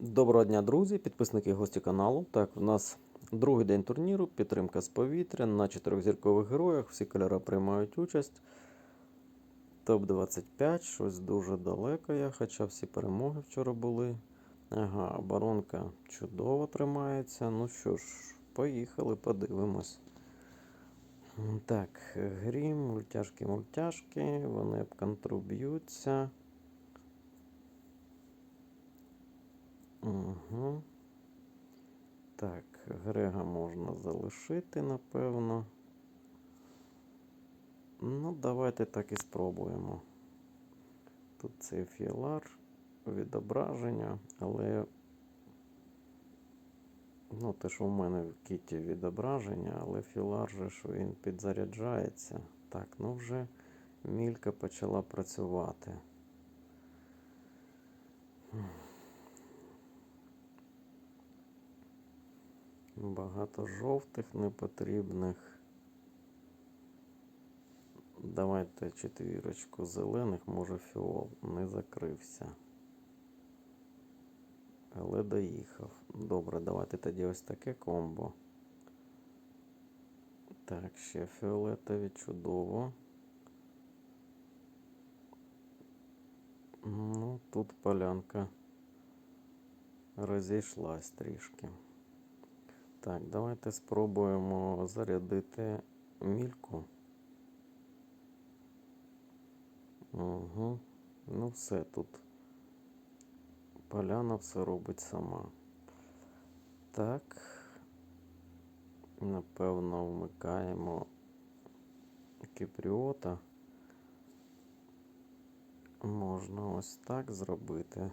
Доброго дня, друзі, підписники гості каналу. Так, у нас другий день турніру, підтримка з повітря на чотирьохзіркових героях. Всі кольори приймають участь. Топ-25, щось дуже далеко я, хоча всі перемоги вчора були. Ага, оборонка чудово тримається. Ну що ж, поїхали, подивимось. Так, грім, мультяшки, мультяшки, вони об контру б'ються. Угу. Так, Грега можна залишити, напевно. Ну, давайте так і спробуємо. Тут цей філар, відображення, але. Ну, те, що в мене в кіті відображення, але філар же що він підзаряджається. Так, ну вже мілька почала працювати. Багато жовтих непотрібних. Давайте четвірочку зелених, може фіол не закрився. Але доїхав. Добре, давайте тоді ось таке комбо. Так, ще фіолетові чудово. Ну, тут полянка розійшлась трішки. Так, давайте спробуємо зарядити мільку. Угу. Ну, все тут. Поляна все робить сама. Так. Напевно, вмикаємо кіпріота. Можна ось так зробити.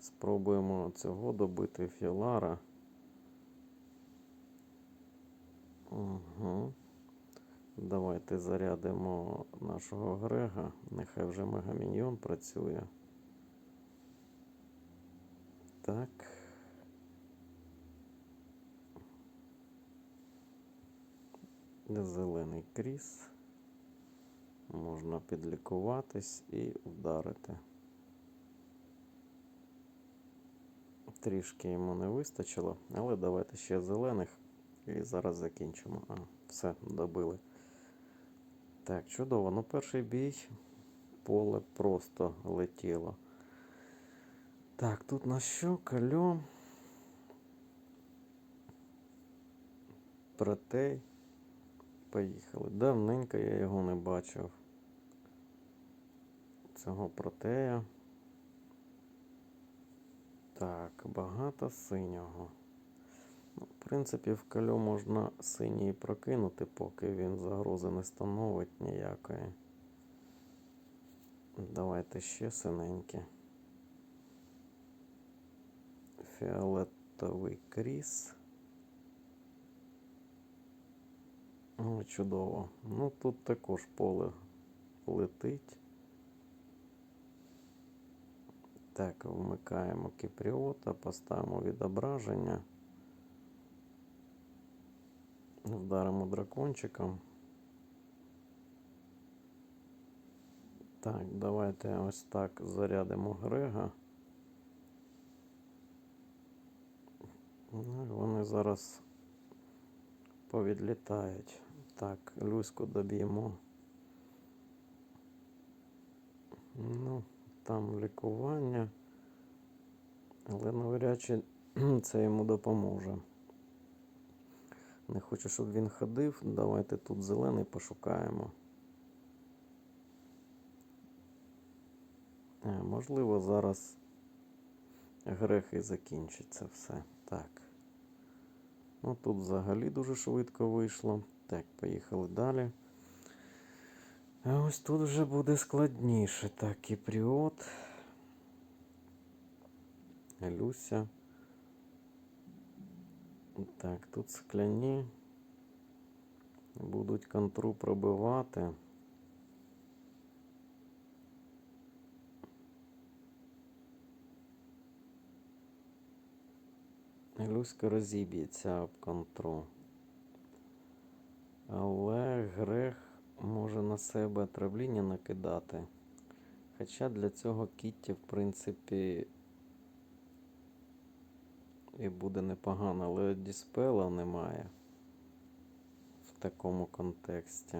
Спробуємо цього добити філара. Угу. Давайте зарядимо нашого Грега. Нехай вже мегаміньйон працює. Так. Зелений кріс. Можна підлікуватись і вдарити. Трішки йому не вистачило, але давайте ще зелених. І зараз закінчимо. А, все, добили. Так, чудово. Ну, перший бій. Поле просто летіло. Так, тут на що? Кальо. Протей. Поїхали. Давненько я його не бачив. Цього протея. Так, багато синього. Ну, В принципі, в кальо можна синій прокинути, поки він загрози не становить ніякої. Давайте ще синенькі. Фіолетовий кріс. О, чудово. Ну тут також поле летить. Так, вмикаємо кіпріота, поставимо відображення. Вдаримо дракончиком. Так, давайте ось так зарядимо Грега. Ну, Вони зараз повідлітають. Так, Люську доб'ємо. Ну, там лікування. Але навряд чи це йому допоможе. Не хочу, щоб він ходив. Давайте тут зелений пошукаємо. Е, можливо, зараз грех і закінчиться все. Так. Ну тут взагалі дуже швидко вийшло. Так, поїхали далі. А ось тут вже буде складніше. Так, Кіпріот. Люся. Так, тут скляні. Будуть контру пробивати. Люська розіб'ється об контру. Але грех може на себе отравління накидати. Хоча для цього Кітті, в принципі, і буде непогано, але діспела немає в такому контексті.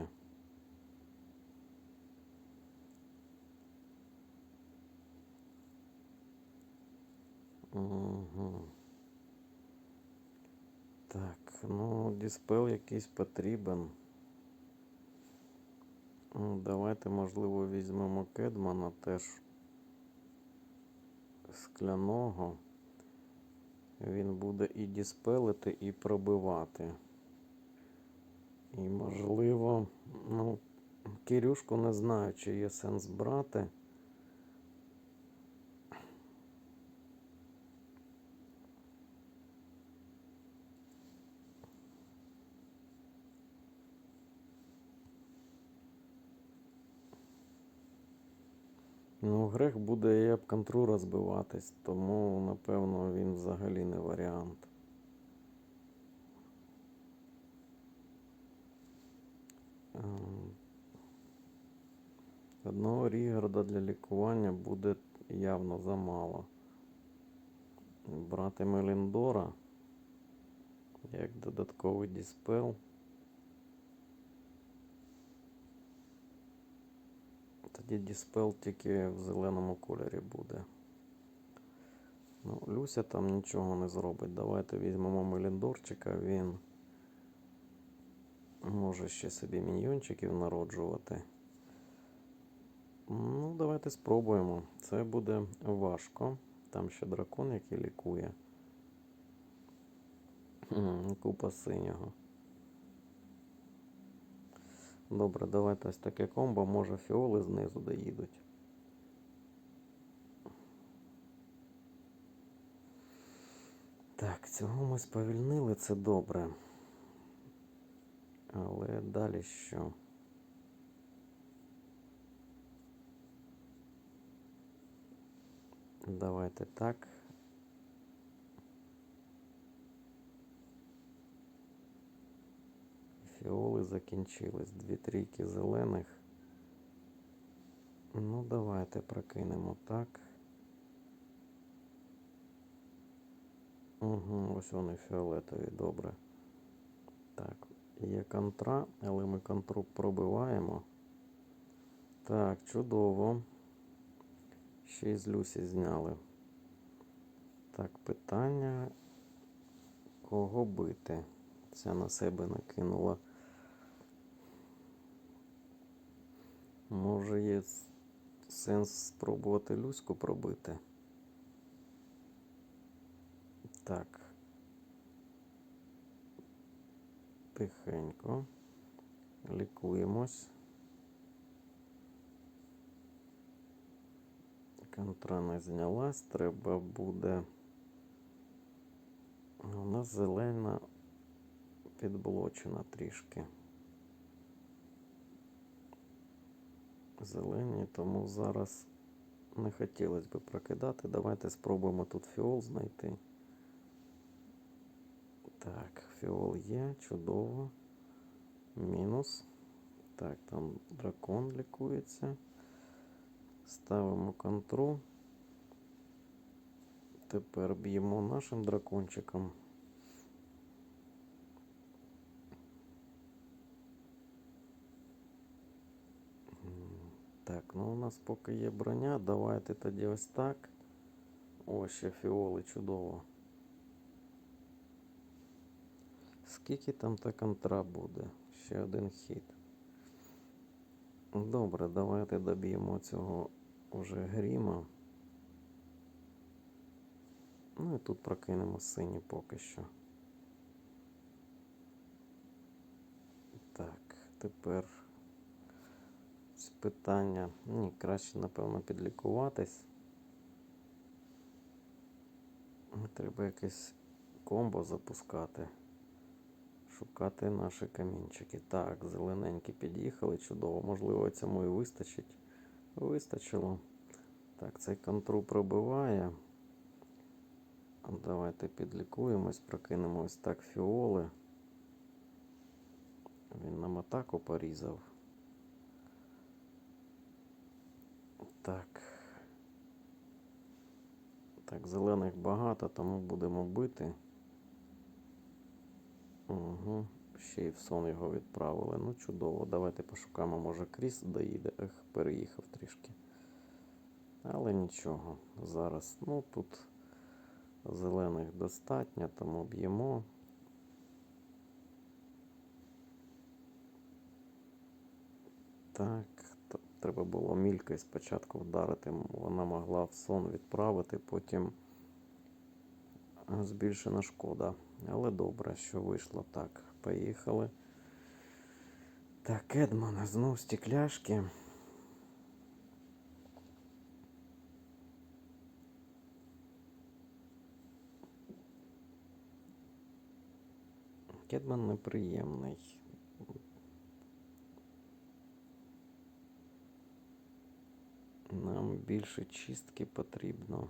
Угу. Так, ну, диспел якийсь потрібен. Ну, Давайте, можливо, візьмемо Кедмана теж скляного. Він буде і діспелити, і пробивати. І, можливо, ну, Кирюшку не знаю, чи є сенс брати. Ну, грех буде і об контру розбиватись, тому, напевно, він взагалі не варіант. Ем, Одного Рігарда для лікування буде явно замало. Брати Меліндора як додатковий диспел. Тоді диспел тільки в зеленому кольорі буде. Ну, Люся там нічого не зробить. Давайте візьмемо Меліндорчика, він може ще собі міньйончиків народжувати. Ну, давайте спробуємо. Це буде важко. Там ще дракон, який лікує. Купа синього. Добре, давайте ось таке комбо. Може фіоли знизу доїдуть. Так, цього ми сповільнили, це добре. Але далі що? Давайте так. Фіоли закінчились. Дві трійки зелених. Ну, давайте прокинемо так. Угу, ось вони фіолетові, добре. Так, є контра, але ми контру пробиваємо. Так, чудово. Ще й з Люсі зняли. Так, питання. Кого бити? Ця на себе накинула. Може є сенс спробувати Люську пробити? Так. Тихенько. Лікуємось. Контра не знялась, треба буде. У нас зелена підблочена трішки. Зелені, тому зараз не хотілося би прокидати. Давайте спробуємо тут фіол знайти. Так, фіол є, чудово. Мінус. Так, там дракон лікується. Ставимо контру. Тепер б'ємо нашим дракончиком. Так, ну у нас поки є броня, давайте тоді ось так. О, ще фіоли, чудово. Скільки там та контра буде? Ще один хід. Добре, давайте доб'ємо цього вже гріма. Ну і тут прокинемо сині поки що. Так, тепер питання. Ні, краще, напевно, підлікуватись. Треба якесь комбо запускати. Шукати наші камінчики. Так, зелененькі під'їхали, чудово. Можливо, цьому і вистачить. Вистачило. Так, цей контру пробиває. Давайте підлікуємось, прокинемо ось так фіоли. Він нам атаку порізав. Так. Так, зелених багато, тому будемо бити. Угу. Ще й в сон його відправили. Ну, чудово. Давайте пошукаємо, може Кріс доїде. Ех, переїхав трішки. Але нічого. Зараз. Ну тут зелених достатньо, тому б'ємо. Так, треба було мількою спочатку вдарити. Вона могла в сон відправити, потім збільшена шкода. Але добре, що вийшло так. Поїхали. Так, Едман, знов стекляшки. Кедман неприємний. Нам більше чистки потрібно.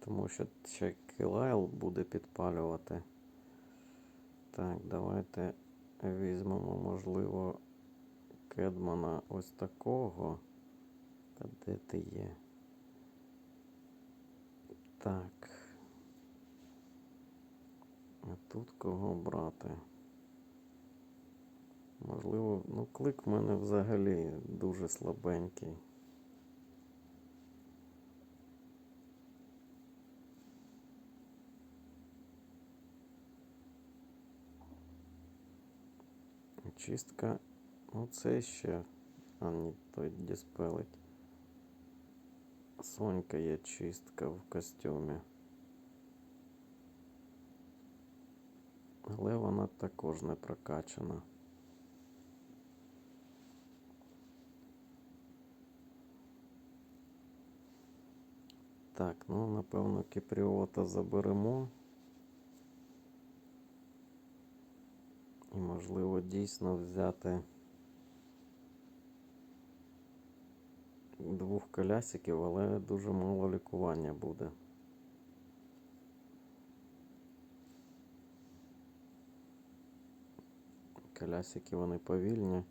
Тому що ще Килайл буде підпалювати. Так, давайте візьмемо, можливо, Кедмана ось такого. Та де ти є? Так. А тут кого брати? Можливо, ну клик в мене взагалі дуже слабенький. Чистка. Ну це ще. А ні, той діспелить. Сонька є чистка в костюмі. Але вона також не прокачана. Так, ну напевно кіпріота заберемо. І можливо дійсно взяти двох колясиків, але дуже мало лікування буде. Колясики вони повільні.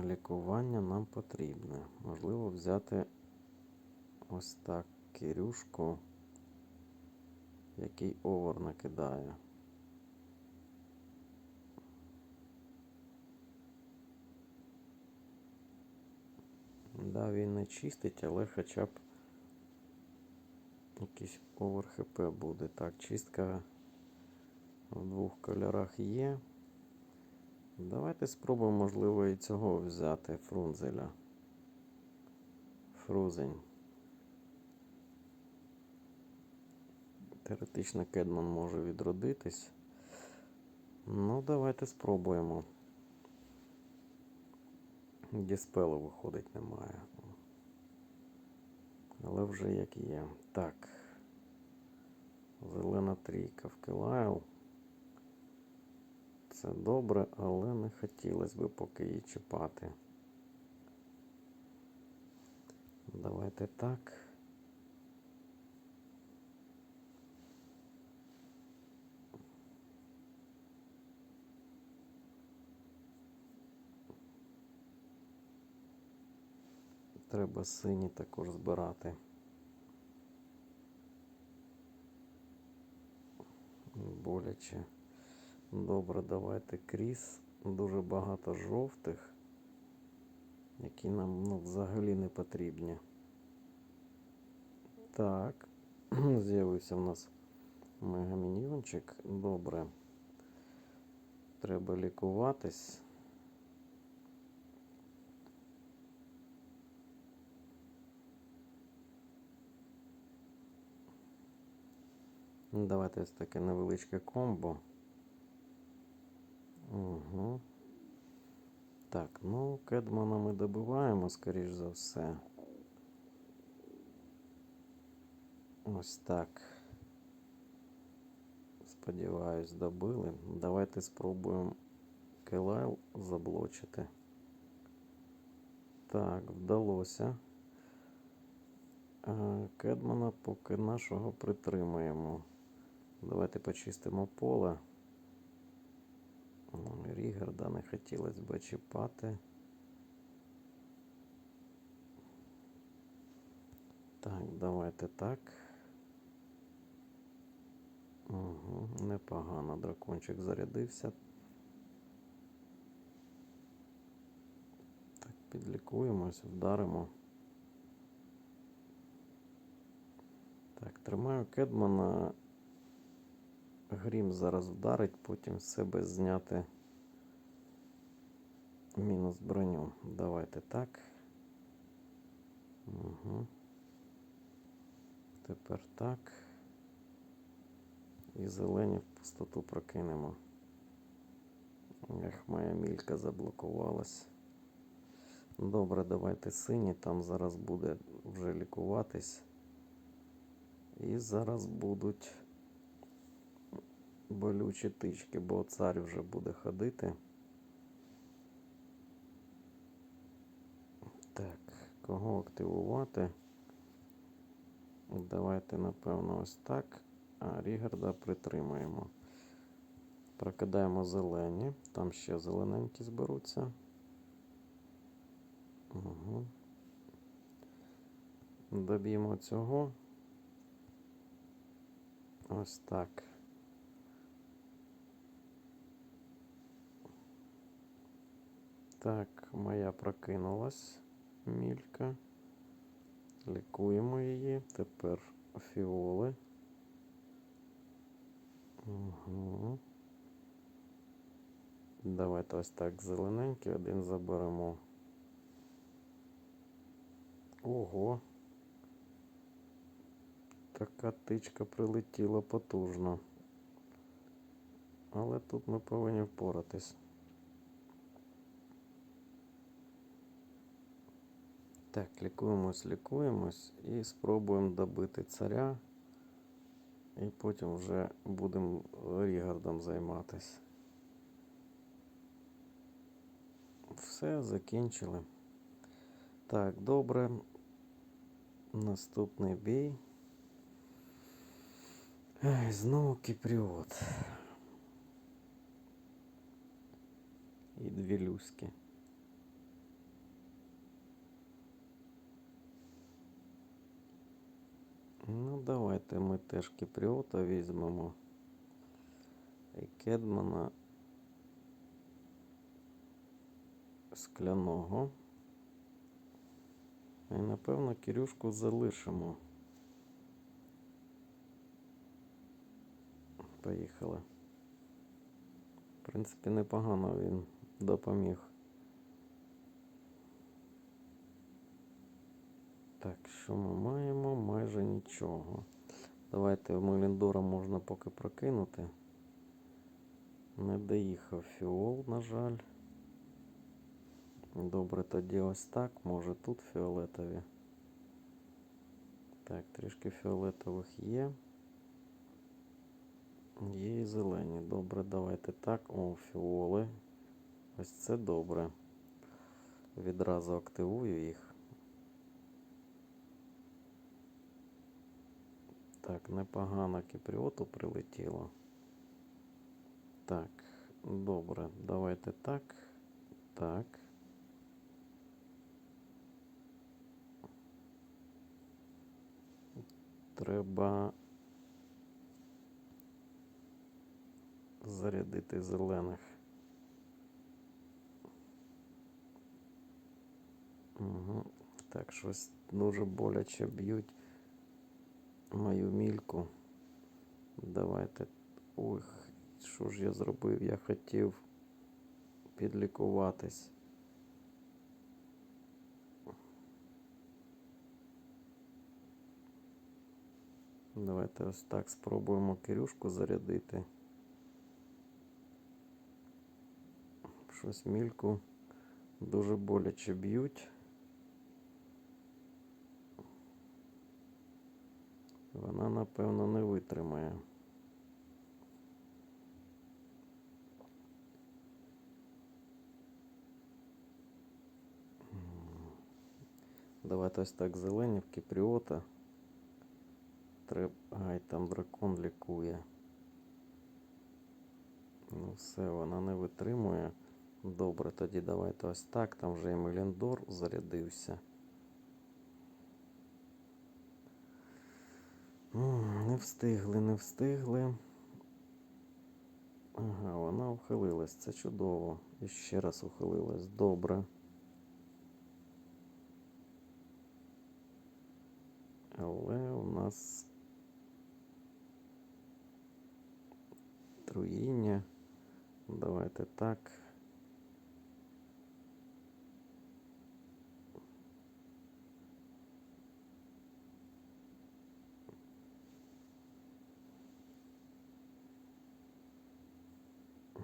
Лікування нам потрібне. Можливо, взяти ось так Кирюшку, який овер накидає. Да, він не чистить, але хоча б якийсь овер ХП буде. Так, чистка в двох кольорах є. Давайте спробуємо, можливо, і цього взяти Фрунзеля. Фрузень. Теоретично Кедман може відродитись. Ну, давайте спробуємо. Діспелу виходить немає. Але вже як є. Так. Зелена трійка в Килайл. Це добре, але не хотілося б поки її чіпати. Давайте так. Треба сині також збирати. Боляче. Добре, давайте кріс. Дуже багато жовтих, які нам ну, взагалі не потрібні. Так, з'явився в нас мегаміньйончик. Добре. Треба лікуватись. Давайте ось таке невеличке комбо. Угу. Так, ну, Кедмана ми добиваємо, скоріш за все. Ось так. Сподіваюсь, добили. Давайте спробуємо Келайл заблочити. Так, вдалося. Е, Кедмана поки нашого притримаємо. Давайте почистимо поле. Рігарда не хотілося б чіпати. Так, давайте так. Угу, непогано. Дракончик зарядився. Так, підлікуємось, вдаримо. Так, тримаю Кедмана. Грім зараз вдарить, потім з себе зняти мінус броню. Давайте так. Угу. Тепер так. І зелені в пустоту прокинемо. Ех, моя мілька заблокувалась. Добре, давайте сині, там зараз буде вже лікуватись. І зараз будуть болючі тички, бо цар вже буде ходити. Так, кого активувати? Давайте, напевно, ось так. А Рігарда притримаємо. Прокидаємо зелені. Там ще зелененькі зберуться. Угу. Доб'ємо цього. Ось так. Так, моя прокинулась мілька. Лікуємо її. Тепер фіоли. Угу. Давайте ось так зелененький один заберемо. Ого. Така тичка прилетіла потужно. Але тут ми повинні впоратись. Так, лікуємось, лікуємось і спробуємо добити царя. І потім вже будемо Рігардом займатися. Все, закінчили. Так, добре. Наступний бій. Ай, знову кіпріот. І дві люськи. Ну, давайте ми теж кіпріота візьмемо. І Кедмана скляного. І напевно Кирюшку залишимо. Поїхали. В принципі, непогано він допоміг. Так, що ми маємо? Майже нічого. Давайте Меліндора можна поки прокинути. Не доїхав фіол, на жаль. Добре, тоді ось так. Може тут фіолетові. Так, трішки фіолетових є. Є і зелені. Добре, давайте так. О, фіоли. Ось це добре. Відразу активую їх. Так, непогано кіпріоту прилетіло. Так, добре, давайте так. Так. Треба зарядити зелених. Угу. Так, щось дуже боляче б'ють мою мільку. Давайте. Ой, що ж я зробив? Я хотів підлікуватись. Давайте ось так спробуємо Кирюшку зарядити. Щось мільку дуже боляче б'ють. Вона, напевно, не витримає. Давайте ось так зелені в кіпріота. Треба. Ай, там дракон лікує. Ну все, вона не витримує. Добре, тоді давайте ось так. Там вже і Меліндор зарядився. Не встигли, не встигли. Ага, вона ухилилась. Це чудово. І ще раз ухилилась. Добре. Але у нас труїння. Давайте так.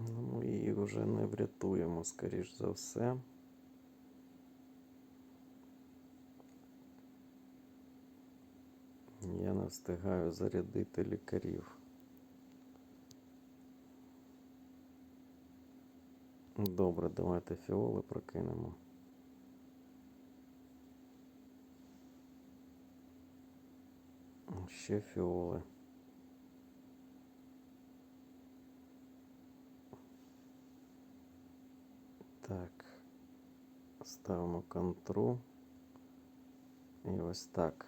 Ну, Ми її вже не врятуємо, скоріш за все. Я не встигаю зарядити лікарів. Добре, давайте фіоли прокинемо. Ще фіоли. Так. Ставимо контру. І ось так.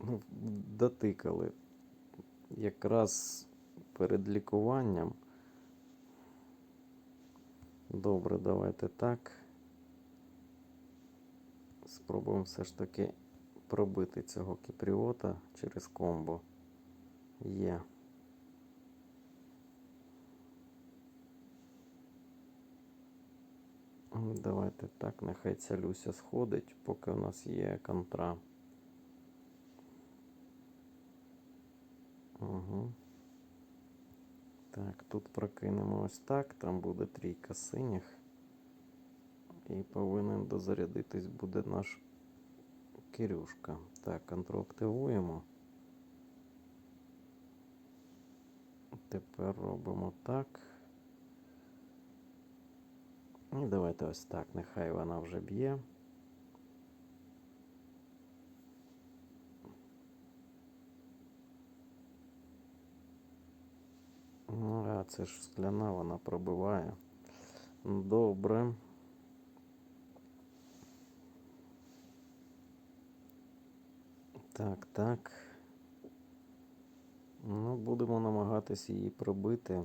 Ну, дотикали. Якраз перед лікуванням. Добре, давайте так. Спробуємо все ж таки пробити цього кіпріота через комбо. Є. М, Давайте так, нехай ця Люся сходить, поки у нас є контра. Угу. Так, тут прокинемо ось так, там буде трійка синіх. І повинен дозарядитись буде наш Кирюшка. Так, контрол активуємо. Тепер робимо так. І давайте ось так. Нехай вона вже б'є. Ну, а це ж скляна, вона пробиває. Добре. Так, так. Ну, будемо намагатись її пробити.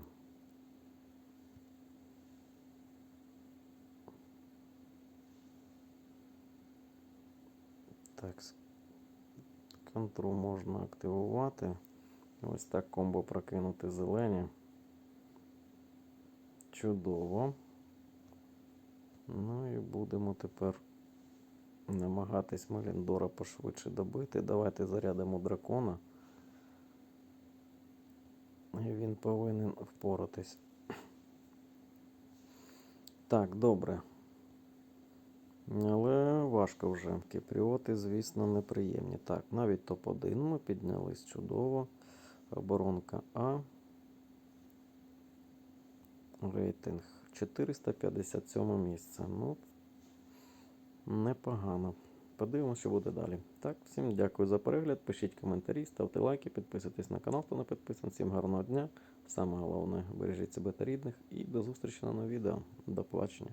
Так, контру можна активувати. Ось так комбо прокинути зелені. Чудово. Ну і будемо тепер намагатись Меліндора пошвидше добити. Давайте зарядимо дракона. І він повинен впоратись. Так, добре. Але важко вже. Кіпріоти, звісно, неприємні. Так, навіть топ-1 ми піднялись чудово. Оборонка А. Рейтинг 457 місце. Ну, непогано. Подивимося, що буде далі. Так, всім дякую за перегляд. Пишіть коментарі, ставте лайки, підписуйтесь на канал, хто не підписаний. Всім гарного дня. Саме головне, бережіть себе та рідних. І до зустрічі на новому відео. До побачення.